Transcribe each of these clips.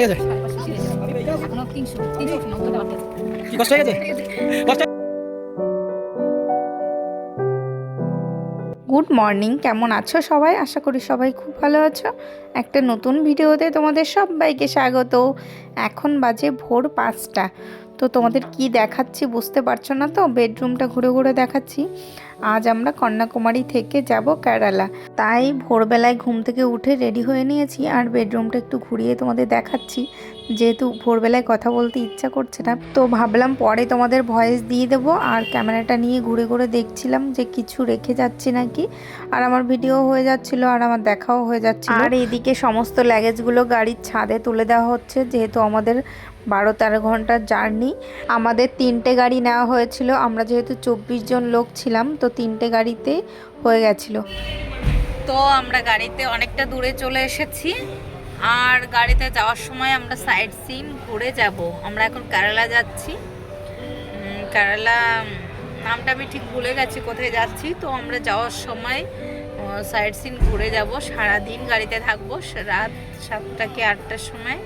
হয়ে কি কষ্ট হয়ে গেছে কষ্ট গুড মর্নিং কেমন আছো সবাই? আশা করি সবাই খুব ভালো আছো। একটা নতুন ভিডিওতে তোমাদের সবাইকে স্বাগত। এখন বাজে ভোর পাঁচটা। তো তোমাদের কি দেখাচ্ছি বুঝতে পারছ না তো? বেডরুমটা ঘুরে ঘুরে দেখাচ্ছি। আজ আমরা কন্যাকুমারী থেকে যাব কেরালা। তাই ভোরবেলায় ঘুম থেকে উঠে রেডি হয়ে নিয়েছি আর বেডরুমটা একটু ঘুরিয়ে তোমাদের দেখাচ্ছি। যেহেতু ভোরবেলায় কথা বলতে ইচ্ছা করছে না, তো ভাবলাম পরে তোমাদের ভয়েস দিয়ে দেবো আর ক্যামেরাটা নিয়ে ঘুরে ঘুরে দেখছিলাম যে কিছু রেখে যাচ্ছি নাকি। আর আমার ভিডিও হয়ে যাচ্ছিল আর আমার দেখাও হয়ে যাচ্ছিল। আর এদিকে সমস্ত লাগেজগুলো গাড়ির ছাদে তুলে দেওয়া হচ্ছে, যেহেতু আমাদের বারো তেরো ঘণ্টার জার্নি। আমাদের তিনটে গাড়ি নেওয়া হয়েছিল। আমরা যেহেতু চব্বিশ জন লোক ছিলাম, তো তিনটে গাড়িতে হয়ে গেছিল। তো আমরা গাড়িতে অনেকটা দূরে চলে এসেছি। আর গাড়িতে যাওয়ার সময় আমরা সাইড সিন ঘুরে যাব। আমরা এখন কেরালা যাচ্ছি। কেরালা, নামটা আমি ঠিক ভুলে গেছি, কোথায় যাচ্ছি। তো আমরা যাওয়ার সময় সাইড সিন ঘুরে যাব। সারাদিন গাড়িতে থাকব। রাত সাতটা কি আটটার সময়।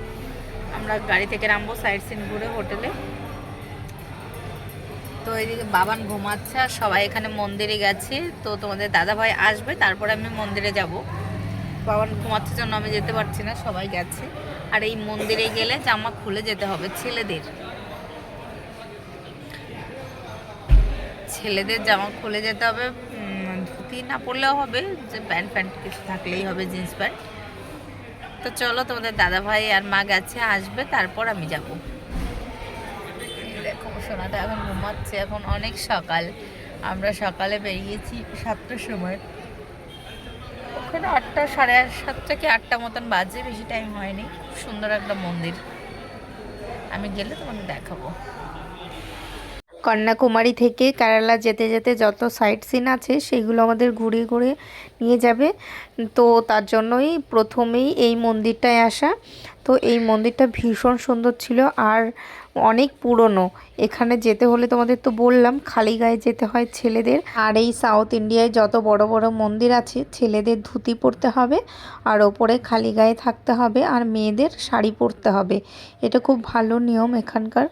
আমরা গাড়ি থেকে নামবো সাইড সিন ঘুরে হোটেলে। তো এইদিকে বাবান ঘুমাচ্ছে আর সবাই এখানে মন্দিরে গেছে। তো তোমাদের দাদা ভাই আসবে, তারপরে আমি মন্দিরে যাব। বাবান ঘুমাচ্ছে জন্য আমি যেতে পারছি না, সবাই গেছে। আর এই মন্দিরে গেলে জামা খুলে যেতে হবে ছেলেদের। ছেলেদের জামা খুলে যেতে হবে ধুতি না পরলেও হবে, যে প্যান্ট প্যান্ট কিছু থাকলেই হবে, জিন্স প্যান্ট। তো চলো, তোমাদের দাদা ভাই আর মা গেছে, আসবে, তারপর আমি যাব। দেখো, সোনাটা এখন ঘুমাচ্ছে, এখন অনেক সকাল। আমরা সকালে বেরিয়েছি সাতটার সময়। ওখানে আটটা, সাড়ে সাতটা কি আটটা মতন বাজে, বেশি টাইম হয়নি। সুন্দর একটা মন্দির। আমি গেলে তোমাদের দেখাবো। কন্যাকুমারী থেকে কেরালা যেতে যেতে যত সাইট সিন আছে, সেগুলো আমাদের ঘুরে ঘুরে নিয়ে যাবে। তো তার জন্যই প্রথমেই এই মন্দিরটায় আসা। তো এই মন্দিরটা ভীষণ সুন্দর ছিল আর অনেক পুরনো। এখানে যেতে হলে তোমাদের তো বললাম, খালি গায়ে যেতে হয় ছেলেদের। আর এই সাউথ ইন্ডিয়ায় যত বড় বড় মন্দির আছে, ছেলেদের ধুতি পরতে হবে, আর ওপরে খালি গায়ে থাকতে হবে, আর মেয়েদের শাড়ি পরতে হবে। এটা খুব ভালো নিয়ম এখানকার।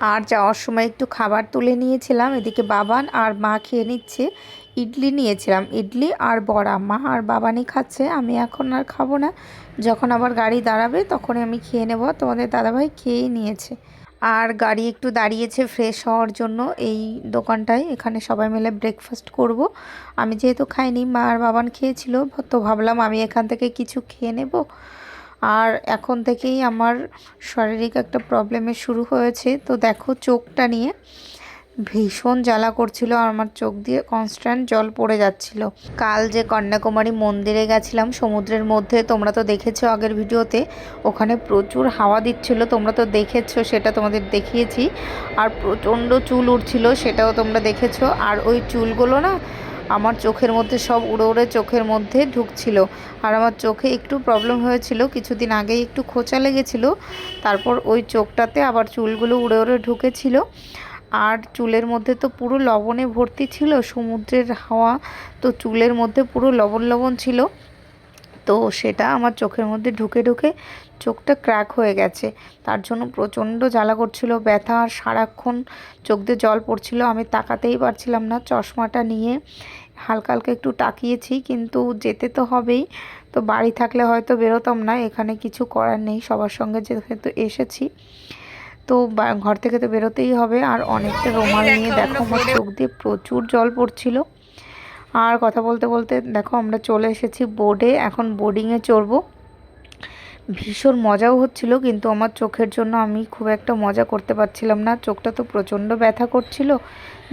আর যাওয়ার সময় একটু খাবার তুলে নিয়েছিলাম। এদিকে বাবান আর মা খেয়ে নিচ্ছে। ইডলি নিয়েছিলাম। ইডলি আর বড়া। মা আর বাবানই খাচ্ছে। আমি এখন আর খাব না। যখন আবার গাড়ি দাঁড়াবে, তখনই আমি খেয়ে নেব। তোমাদের দাদাভাই খেয়েই নিয়েছে। আর গাড়ি একটু দাঁড়িয়েছে ফ্রেশ হওয়ার জন্য। এই দোকানটায় এখানে সবাই মিলে ব্রেকফাস্ট করব। আমি যেহেতু খাইনি, মা আর বাবান খেয়েছিল, তো ভাবলাম আমি এখান থেকে কিছু খেয়ে নেব। আর এখন থেকেই আমার শারীরিক একটা প্রবলেমের শুরু হয়েছে। তো দেখো চোখটা নিয়ে ভীষণ জ্বালা করছিল আর আমার চোখ দিয়ে কনস্ট্যান্ট জল পড়ে যাচ্ছিল। কাল যে কন্যাকুমারী মন্দিরে গেছিলাম, সমুদ্রের মধ্যে, তোমরা তো দেখেছ আগের ভিডিওতে, ওখানে প্রচুর হাওয়া দিচ্ছিল, তোমরা তো দেখেছ, সেটা তোমাদের দেখিয়েছি। আর প্রচণ্ড চুল উঠছিল সেটাও তোমরা দেখেছ। আর ওই চুলগুলো না আমার চোখের মধ্যে সব উড়ে উড়ে চোখের মধ্যে ঢুকছিল। আর আমার চোখে একটু প্রবলেম হয়েছিল। কিছুদিন আগেই একটু খোঁচা লেগেছিল। তারপর ওই চোখটাতে আবার চুলগুলো উড়ে উড়ে ঢুকেছিল। আর চুলের মধ্যে তো পুরো লবণে ভর্তি ছিল, সমুদ্রের হাওয়া তো চুলের মধ্যে পুরো লবণ লবণ ছিল। তো সেটা আমার চোখের মধ্যে ঢুকে ঢুকে চোখটা ক্র্যাক হয়ে গেছে। তার জন্য প্রচণ্ড জ্বালা করছিল, ব্যথা আর সারাক্ষণ চোখ দিয়ে জল পড়ছিল। আমি তাকাতেই পারছিলাম না, চশমাটা নিয়ে হালকা হালকা একটু তাকিয়েছি, কিন্তু যেতে তো হবেই। তো বাড়ি থাকলে হয়তো বেরোতাম না, এখানে কিছু করার নেই, সবার সঙ্গে যেহেতু এসেছি। তো ঘর থেকে তো বেরোতেই হবে, আর অনেকটা রোমাল নিয়ে দেখো আমার চোখ দিয়ে প্রচুর জল পড়ছিল। আর কথা বলতে বলতে, দেখো আমরা চলে এসেছি বোর্ডে এখন বোর্ডিংয়ে চড়বো। ভীষণ মজাও হচ্ছিল, কিন্তু আমার চোখের জন্য আমি খুব একটা মজা করতে পারছিলাম না। চোখটা তো প্রচণ্ড ব্যথা করছিল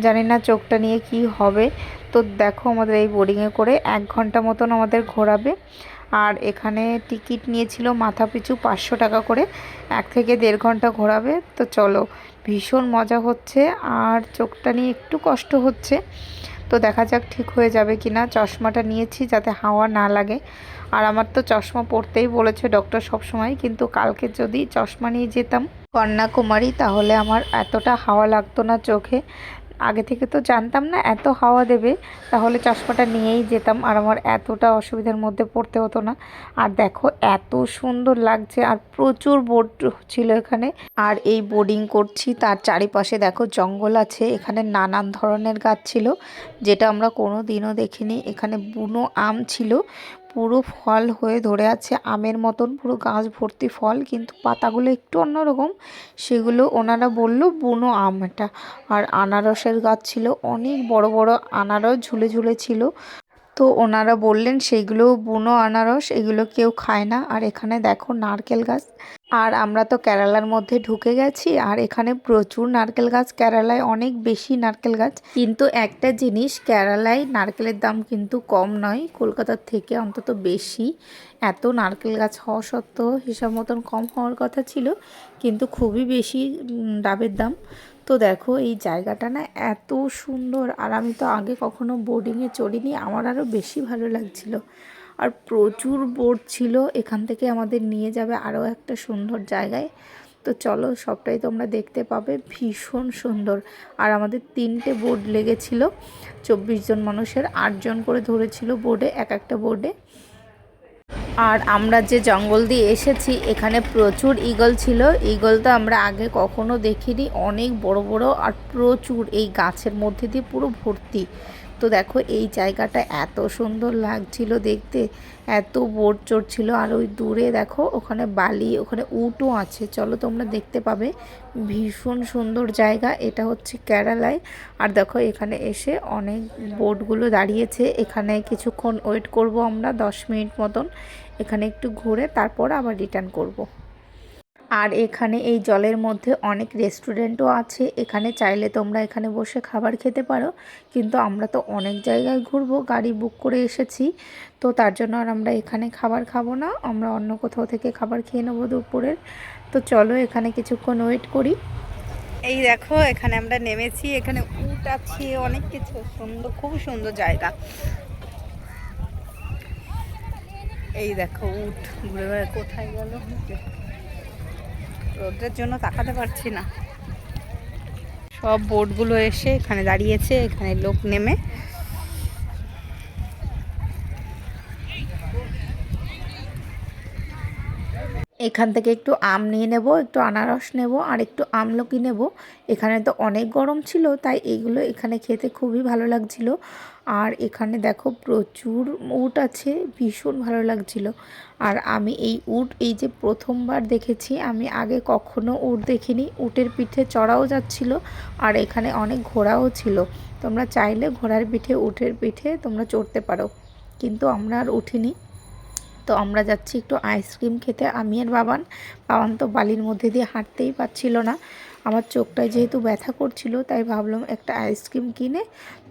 জানি না চোখটা নিয়ে কি হবে। তো দেখো আমাদের এই বোর্ডিংয়ে করে এক ঘণ্টা মতন আমাদের ঘোরাবে। আর এখানে টিকিট নিয়েছিল মাথা পিছু পাঁচশো টাকা করে। এক থেকে দেড় ঘণ্টা ঘোরাবে। তো চলো, ভীষণ মজা হচ্ছে আর চোখটা নিয়ে একটু কষ্ট হচ্ছে। তো দেখা যাক ঠিক হয়ে যাবে কি না চশমাটা নিয়েছি যাতে হাওয়া না লাগে। আর আমার তো চশমা পরতেই বলেছে ডক্টর সবসময়, কিন্তু কালকে যদি চশমা নিয়ে যেতাম কন্যাকুমারী, তাহলে আমার এতটা হাওয়া লাগতো না চোখে। আগে থেকে তো জানতাম না, এত হাওয়া দেবে, তাহলে চশমাটা নিয়েই যেতাম। আর আমার এতটা অসুবিধার মধ্যে পড়তে হতো না। আর দেখো, এত সুন্দর লাগছে, আর প্রচুর বোর্ড ছিল এখানে। আর এই বোর্ডিং করছি, তার চারিপাশে দেখো জঙ্গল আছে, এখানে নানান ধরনের গাছ ছিল, যেটা আমরা কোনো দিনও দেখিনি। এখানে বুনো আম ছিল পুরো ফল হয়ে ধরে আছে, আমের মতন পুরো গাছ ভর্তি ফল, কিন্তু পাতাগুলো একটু অন্যরকম। সেগুলো ওনারা বলল বুনো আম এটা। আর আনারসের গাছ ছিল, অনেক বড় বড় আনারস ঝুলে ঝুলে ছিল। তো ওনারা বললেন, সেইগুলো বুনো আনারস, এগুলো কেউ খায় না। আর এখানে দেখো নারকেল গাছ। আর আমরা তো কেরালার মধ্যে ঢুকে গেছি, আর এখানে প্রচুর নারকেল গাছ, কেরালায় অনেক বেশি নারকেল গাছ। কিন্তু একটা জিনিস, কেরালায় নারকেলের দাম কিন্তু কম নয়, কলকাতার থেকে অন্তত বেশি। এত নারকেল গাছ হওয়া সত্ত্বেও হিসাব মতন কম হওয়ার কথা ছিল, কিন্তু খুবই বেশি ডাবের দাম। তো দেখো, এই জায়গাটা না এত সুন্দর, আর আমি তো আগে কখনো বোর্ডিংয়ে চড়িনি, আমার আরও বেশি ভালো লাগছিল। আর প্রচুর বোর্ড ছিল, এখান থেকে আমাদের নিয়ে যাবে আরও একটা সুন্দর জায়গায়। তো চলো, সবটাই তোমরা দেখতে পাবে, ভীষণ সুন্দর। আর আমাদের তিনটে বোর্ড লেগেছিল, চব্বিশ জন মানুষের আটজন করে ধরেছিল বোর্ডে এক একটা বোর্ডে আর আমরা যে জঙ্গল দিয়ে এসেছি, এখানে প্রচুর ঈগল ছিল। ঈগল তো আমরা আগে কখনো দেখিনি, অনেক বড় বড় আর প্রচুর এই গাছের মধ্যে দিয়ে পুরো ভর্তি। তো দেখো, এই জায়গাটা এত সুন্দর লাগছিল দেখতে। এত বোট চড়ছিল আর ওই দূরে দেখো, ওখানে বালি, ওখানে উটও আছে। চলো তোমরা দেখতে পাবে। ভীষণ সুন্দর জায়গা। এটা হচ্ছে কেরালায়। আর দেখো, এখানে এসে অনেক বোটগুলো দাঁড়িয়েছে। এখানে কিছুক্ষণ ওয়েট করব আমরা, দশ মিনিট মতন। এখানে একটু ঘুরে তারপর আবার রিটার্ন করব। আর এখানে এই জলের মধ্যে অনেক রেস্টুরেন্টও আছে। এখানে চাইলে তোমরা এখানে বসে খাবার খেতে পারো। কিন্তু আমরা তো অনেক জায়গায় ঘুরবো, গাড়ি বুক করে এসেছি। তো তার জন্য আর আমরা এখানে খাবার খাব না। আমরা অন্য কোথাও থেকে খাবার খেয়ে নেব দুপুরের। তো চলো এখানে কিছুক্ষণ ওয়েট করি। এই দেখো, এখানে আমরা নেমেছি। এখানে উট আছে, অনেক কিছু। সুন্দর, খুব সুন্দর জায়গা। এই দেখো উট। ঘুরে কোথায় গেল? রোদ্রের জন্য তাকাতে পারছি না। সব বোটগুলো এসে এখানে দাঁড়িয়েছে এখানে লোক নেমে। এখান থেকে একটু আম নিয়ে নেব, একটু আনারস নেব আর একটু আমলকি নেব। এখানে তো অনেক গরম ছিল, তাই এইগুলো এখানে খেতে খুবই ভালো লাগছিল। আর এখানে দেখো প্রচুর উট আছে, ভীষণ ভালো লাগছিল। আর আমি এই উট, এই যে প্রথমবার দেখেছি, আমি আগে কখনো উট দেখিনি। উটের পিঠে চড়াও যাচ্ছিল আর এখানে অনেক ঘোড়াও ছিল। তোমরা চাইলে ঘোড়ার পিঠে, উটের পিঠে তোমরা চড়তে পারো। কিন্তু আমরা আর উঠিনি। তো আমরা যাচ্ছি একটু আইসক্রিম খেতে। আমি আর বাবান। বাবান তো বালির মধ্যে দিয়ে হাঁটতেই পারছিল না। আমার চোখটায় যেহেতু ব্যথা করছিল, তাই ভাবলাম একটা আইসক্রিম কিনে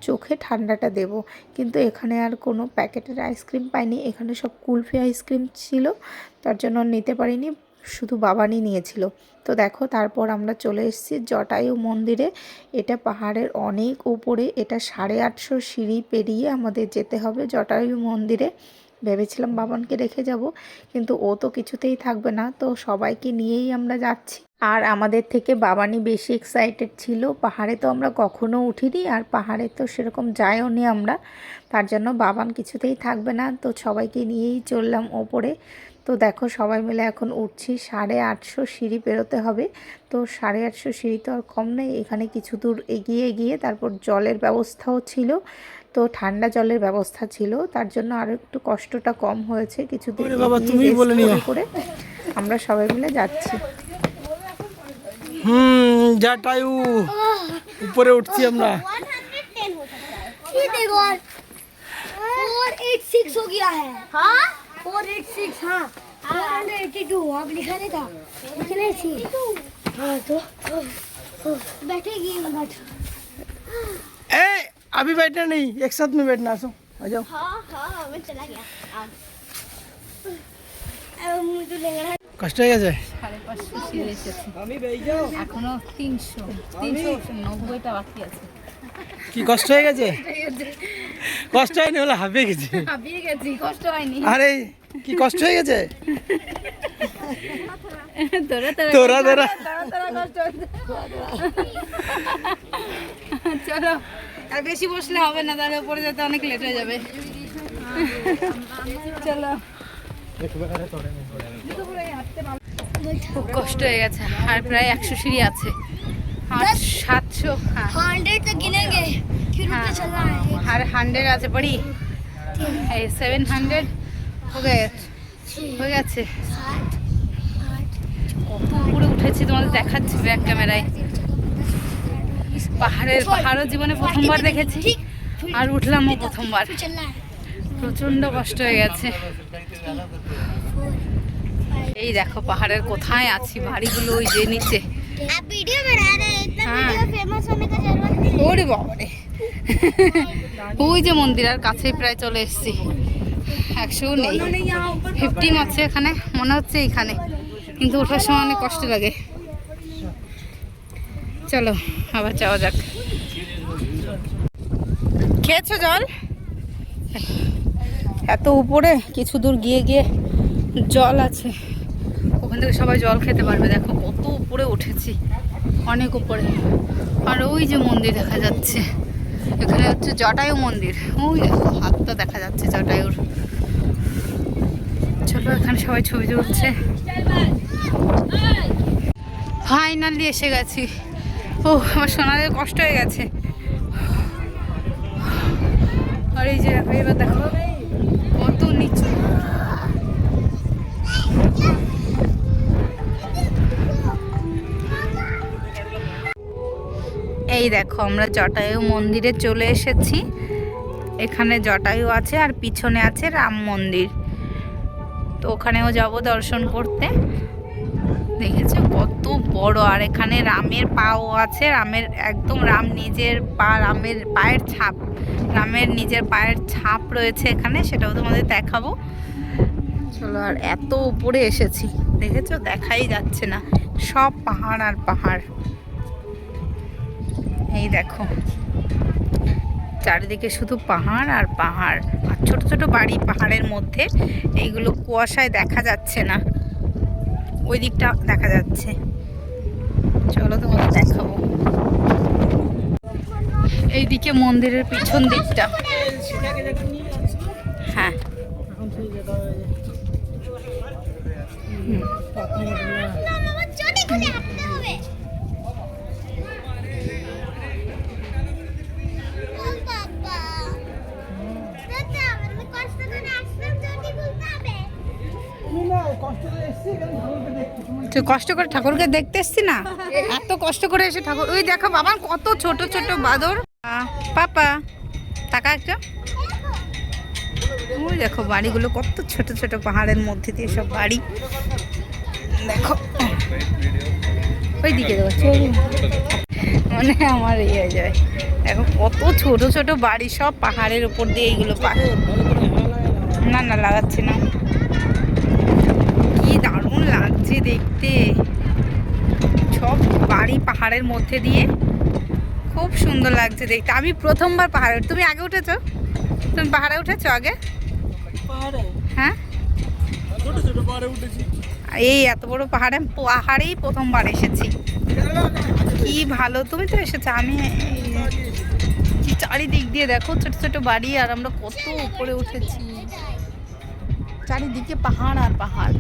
চোখে ঠান্ডাটা দেব। কিন্তু এখানে আর কোনো প্যাকেটের আইসক্রিম পাইনি। এখানে সব কুলফি আইসক্রিম ছিল। তার জন্য নিতে পারিনি। শুধু বাবানই নিয়েছিল। তো দেখো, তারপর আমরা চলে এসেছি জটায়ু মন্দিরে। এটা পাহাড়ের অনেক উপরে। এটা সাড়ে আটশো সিঁড়ি পেরিয়ে আমাদের যেতে হবে জটায়ু মন্দিরে। ভেবেছিলাম বাবানকে রেখে যাব, কিন্তু ও তো কিছুতেই থাকবে না, তো সবাইকে নিয়েই আমরা যাচ্ছি। আর আমাদের থেকে বাবানি বেশি এক্সাইটেড ছিল, পাহাড়ে তো আমরা কখনো উঠিনি, আর পাহাড়ে তো সেরকম যাইও নি আমরা, তার জন্য বাবান কিছুতেই থাকবে না, তো সবাইকে নিয়েই চললাম ওপরে। তো দেখো সবাই মিলে এখন উঠছি, সাড়ে আটশো সিঁড়ি পেরোতে হবে, তো সাড়ে আটশো সিঁড়ি তো আর কম নেই, এখানে কিছু দূর এগিয়ে গিয়ে তারপর জলের ব্যবস্থাও ছিল তো ঠান্ডা জলের ব্যবস্থা ছিল তার জন্য আরও একটু কষ্টটা কম হয়েছে কিছু দূর ওরে বাবা, এগিয়ে তুমিই rest বলে নিও। করে করে আমরা সবাই মিলে যাচ্ছি হুম জাটায়ু উপরে উঠছি আমরা ये देखो फोर एट सिक्स हो गया है हाँ फोर एट सिक्स हाँ फोर हंड्रेड एट्टी टू आप लिखा नहीं था लिखने थी हाँ तो तो बैठेगी बट ए अभी बैठना नहीं एक साथ में बैठना आसो आ जाओ हाँ हाँ मैं चला गया अब मुझे लग रहा है কষ্ট হয়ে গেছে সাড়ে পাঁচশো সিঁড়ি এসেছি এখনো তিনশো তিনশো নব্বইটা বাকি আছে কি কষ্ট হয়ে গেছে কষ্ট হয়নি হলে হাঁপিয়ে গেছে হাঁপিয়ে গেছি কষ্ট হয়নি আরে কি কষ্ট হয়ে গেছে তোরা তোরা তোরা তোরা তোরা তোরা কষ্ট হচ্ছে চল চলো আর বেশি বসলে হবে না তাহলে উপরে যেতে অনেক লেট হয়ে যাবে। চলো। খুব কষ্ট হয়ে গেছে আর প্রায় একশো সিঁড়ি আছে। আর সাতশো হ্যাঁ। হ্যাঁ। আর হান্ড্রেড আছে পড়ি? এই সেভেন হান্ড্রেড হয়ে গেছে। হয়ে গেছে। উপরে উঠেছি তোমাদের দেখাচ্ছি ব্যাক ক্যামেরায়। পাহাড়ের পাহাড়ও জীবনে প্রথমবার দেখেছি আর উঠলামও প্রথমবার। প্রচণ্ড কষ্ট হয়ে গেছে। এই দেখো পাহাড়ের কোথায় আছি বাড়িগুলো ওই যে নিচে। হ্যাঁ। ওরে ওই যে মন্দির আর কাছেই প্রায় চলে এসছি। একশো নেই। ফিফটিন আছে এখানে মনে হচ্ছে এইখানে। কিন্তু ওঠার সময় অনেক কষ্ট লাগে। চলো, আবার যাওয়া যাক। খেয়েছো জল? এত উপরে, কিছু দূর গিয়ে গিয়ে জল আছে। ওখান থেকে সবাই জল খেতে পারবে, দেখো কত উপরে উঠেছি। অনেক উপরে। আর ওই যে মন্দির দেখা যাচ্ছে। এখানে হচ্ছে জটায়ু মন্দির। ওই দেখো, হাতটা দেখা যাচ্ছে জটায়ুর। চলো, এখানে সবাই ছবি তুলছে। ফাইনালি এসে গেছি। ও আমার সোনাদের কষ্ট হয়ে গেছে। আর এই যে, এবার দেখো কত নিচু। এই দেখো, আমরা জটায়ু মন্দিরে চলে এসেছি। এখানে জটায়ু আছে আর পিছনে আছে রাম মন্দির। তো ওখানেও যাব দর্শন করতে। দেখেছ? কত বড়। আর এখানে রামের পাও আছে। রামের একদম রাম নিজের পা, রামের পায়ের ছাপ। রামের নিজের পায়ের ছাপ রয়েছে এখানে, সেটাও তোমাদের দেখাবো। চলো, আর এত উপরে এসেছি। দেখেছ? দেখাই যাচ্ছে না। সব পাহাড় আর পাহাড়। এই দেখো। চারিদিকে শুধু পাহাড় আর পাহাড়। আর ছোট ছোট বাড়ি পাহাড়ের মধ্যে। এইগুলো কুয়াশায় দেখা যাচ্ছে না। ওই দিকটা দেখা যাচ্ছে। চলো তোমাদের দেখাবো। এইদিকে মন্দিরের পিছন দিকটা। হ্যাঁ। হুম। তো কষ্ট করে ঠাকুরকে দেখতে এসছি না? এত কষ্ট করে এসে ঠাকুর ওই দেখো বাবা কত ছোট ছোট বাদর। পাপা টাকা একটা। ওই দেখো বাড়িগুলো কত ছোট ছোট পাহাড়ের মধ্যে দিয়ে সব বাড়ি। দেখো। ওই দিকে মানে আমার ইয়ে যায়। দেখো কত ছোট ছোট বাড়ি সব পাহাড়ের উপর দিয়ে এইগুলো পাহাড় না না, লাগাচ্ছি না কি দারুণ লাগছে দেখতে। সব বাড়ি পাহাড়ের মধ্যে দিয়ে। খুব সুন্দর লাগছে দেখতে। আমি প্রথমবার পাহাড়ে তুমি আগে উঠেছো? তুমি পাহাড়ে উঠেছো আগে? হ্যাঁ? এই এত বড় পাহাড়ে পাহাড়েই প্রথমবার এসেছি। কি ভালো। তুমি তো এসেছ। আমি চারিদিক দিয়ে দেখো ছোট ছোট বাড়ি আর আমরা কত উপরে উঠেছি। চারিদিকে পাহাড় আর পাহাড়।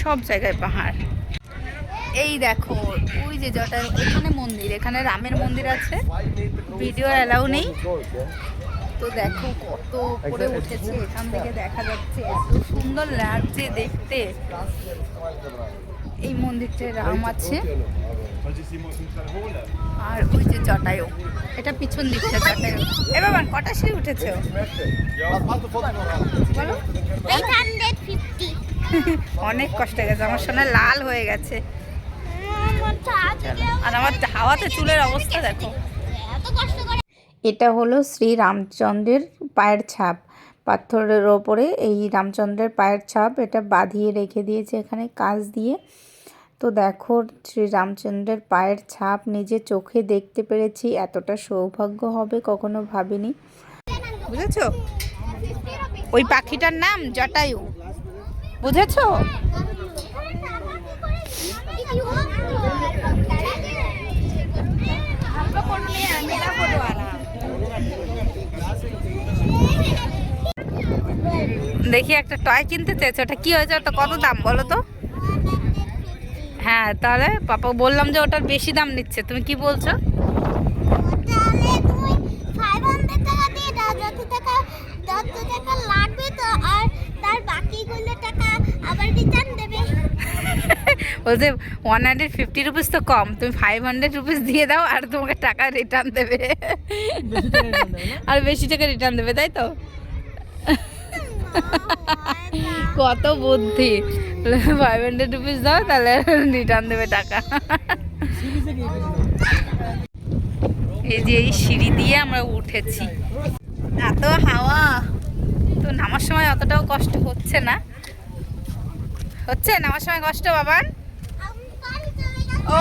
সব জায়গায় পাহাড়। এই দেখো, ওই যে জটার এখানে মন্দির, এখানে রামের মন্দির আছে। ভিডিও অ্যালাউ নেই। তো দেখো কত উপরে উঠেছে, এখান থেকে দেখা যাচ্ছে, এত সুন্দর লাগছে দেখতে। এই মন্দিরটায় রাম আছে। আর ওই যে জটায়ু, এটা পিছন দিকটা জটায়ু। এ বাবা, কটা সিঁড়ি উঠেছে? বলো। 850 অনেক কষ্ট হয়ে গেছে। আমার সোনা লাল হয়ে গেছে। আর আমার হাওয়াতে চুলের অবস্থা দেখো। এটা হলো শ্রী রামচন্দ্রের পায়ের ছাপ। পাথরের ওপরে এই রামচন্দ্রের পায়ের ছাপ এটা বাঁধিয়ে রেখে দিয়েছে এখানে কাজ দিয়ে। তো দেখো শ্রী রামচন্দ্রের পায়ের ছাপ নিজে চোখে দেখতে পেরেছি। এতটা সৌভাগ্য হবে কখনো ভাবিনি। বুঝেছ? ওই পাখিটার নাম জটায়ু। বুঝেছ? দেখি একটা টয় কিনতে চেয়েছো, ওটা কি হয়েছে? ওটা কত দাম বলো তো? হ্যাঁ তাহলে পাপা বললাম যে ওটার বেশি দাম নিচ্ছে, তুমি কি বলছো? টাকা বলছে ওয়ান হান্ড্রেড ফিফটি রুপিস তো কম তুমি ফাইভ হান্ড্রেড রুপিস দিয়ে দাও আর তোমাকে টাকা রিটার্ন দেবে। আর বেশি টাকা রিটার্ন দেবে তাই তো? কত বুদ্ধি। ফাইভ হান্ড্রেড রুপিস দাও তাহলে রিটার্ন দেবে টাকা। এই যে এই সিঁড়ি দিয়ে আমরা উঠেছি। এত হাওয়া তো নামার সময় অতটাও কষ্ট হচ্ছে না। হচ্ছে? নামার সময় কষ্ট বাবান? ও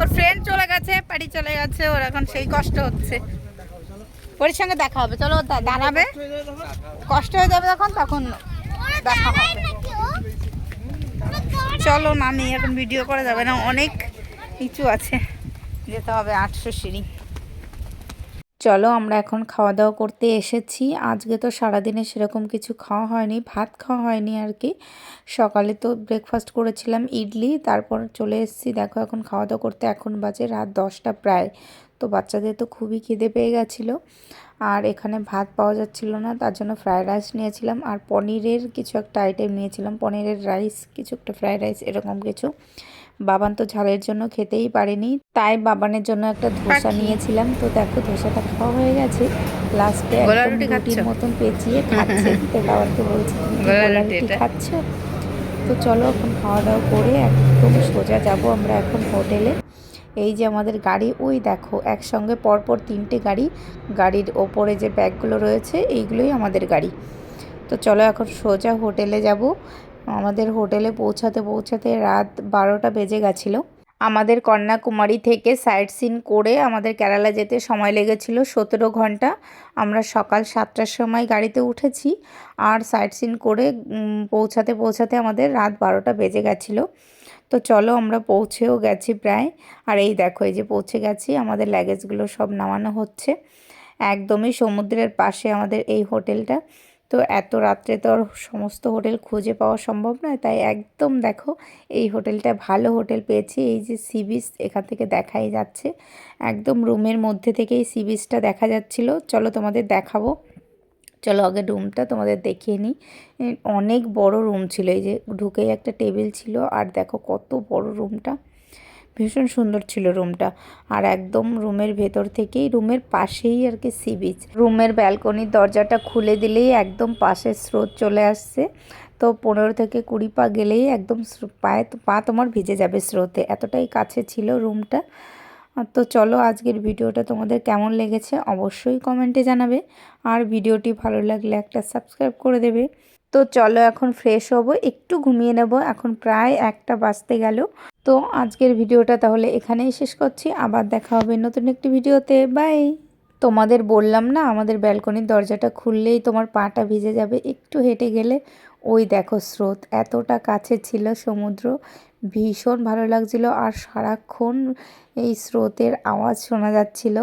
ওর ফ্রেন্ড চলে গেছে, বাড়ি চলে গেছে, ওর এখন সেই কষ্ট হচ্ছে। ওর সঙ্গে দেখা হবে, চলো দাঁড়াবে। কষ্ট হয়ে যাবে যখন, তখন দেখা হবে। চলো নামি, এখন ভিডিও করে যাবে না, অনেক নিচু আছে। যেতে হবে আটশো সিঁড়ি। চলো আমরা এখন খাওয়া দাওয়া করতে এসেছি। আজকে তো সারাদিনে সেরকম কিছু খাওয়া হয়নি, ভাত খাওয়া হয়নি আর কি। সকালে তো ব্রেকফাস্ট করেছিলাম ইডলি, তারপর চলে এসেছি। দেখো এখন খাওয়া দাওয়া করতে এখন বাজে রাত দশটা প্রায়। তো বাচ্চাদের তো খুবই খিদে পেয়ে গেছিল। আর এখানে ভাত পাওয়া যাচ্ছিল না তার জন্য ফ্রায়েড রাইস নিয়েছিলাম। আর পনিরের কিছু একটা আইটেম নিয়েছিলাম। পনিরের রাইস কিছু একটা ফ্রায়েড রাইস এরকম কিছু। বাবান তো ঝালের জন্য খেতেই পারেনি। তাই বাবানের জন্য একটা ধোসা নিয়েছিলাম। তো দেখো ধোসাটা খাওয়া হয়ে গেছে। লাস্টে রুটির মতন পেঁচিয়ে খাচ্ছে। তো বাবানকে বলছি "তুমি কি গোলা গোলা রুটি রুটি খাচ্ছ? তো চলো এখন খাওয়া দাওয়া করে একদম সোজা যাব আমরা এখন হোটেলে। এই যে আমাদের গাড়ি, ওই দেখো, একসঙ্গে পরপর তিনটে গাড়ি, গাড়ির ওপরে যে ব্যাগগুলো রয়েছে, এইগুলোই আমাদের গাড়ি। তো চলো এখন সোজা হোটেলে যাব। আমাদের হোটেলে পৌঁছাতে পৌঁছাতে রাত বারোটা বেজে গেছিল। আমাদের কন্যাকুমারী থেকে সাইট সিন করে আমাদের কেরালা যেতে সময় লেগেছিল সতেরো ঘণ্টা। আমরা সকাল সাতটার সময় গাড়িতে উঠেছি আর সাইট সিন করে পৌঁছাতে পৌঁছাতে আমাদের রাত বারোটা বেজে গেছিল। তো চলো আমরা পৌঁছেও গেছি প্রায়। আর এই দেখো, এই যে পৌঁছে গেছি, আমাদের লাগেজগুলো সব নামানো হচ্ছে। একদমই সমুদ্রের পাশে আমাদের এই হোটেলটা। তো এত রাত্রে তো আর সমস্ত হোটেল খুঁজে পাওয়া সম্ভব নয়। তাই একদম দেখো, এই হোটেলটা ভালো হোটেল পেয়েছি। এই যে সি বিচ এখান থেকে দেখাই যাচ্ছে। একদম রুমের মধ্যে থেকেই সি বিচটা দেখা যাচ্ছিল। চলো তোমাদের দেখাবো। চলো আগে রুমটা তোমাদের দেখিয়ে নিই। অনেক বড় রুম ছিল, এই যে ঢুকেই একটা টেবিল ছিল, আর দেখো কত বড় রুমটা। ভীষণ সুন্দর ছিল রুমটা, আর একদম রুমের ভেতর থেকেই, রুমের পাশেই আর কি সি বিচ। রুমের ব্যালকনির দরজাটা খুলে দিলেই একদম পাশের স্রোত চলে আসছে। তো পনেরো থেকে কুড়ি পা গেলেই একদম পায়ে পা তোমার ভিজে যাবে স্রোতে, এতটাই কাছে ছিল রুমটা। তো চলো আজকের ভিডিওটা তোমাদের কেমন লেগেছে অবশ্যই কমেন্টে জানাবে। আর ভিডিওটি ভালো লাগলে একটা সাবস্ক্রাইব করে দেবে। তো চলো এখন ফ্রেশ হব, একটু ঘুমিয়ে নেব, এখন প্রায় একটা বাজতে গেল। তো আজকের ভিডিওটা তাহলে এখানেই শেষ করছি, আবার দেখা হবে নতুন একটি ভিডিওতে। বাই! তোমাদের বললাম না, আমাদের ব্যালকনির দরজাটা খুললেই তোমার পাটা ভিজে যাবে, একটু হেঁটে গেলে। ওই দেখো স্রোত, এতটা কাছে ছিল সমুদ্র ভীষণ ভালো লাগছিল আর সারাক্ষণ এই স্রোতের আওয়াজ শোনা যাচ্ছিল।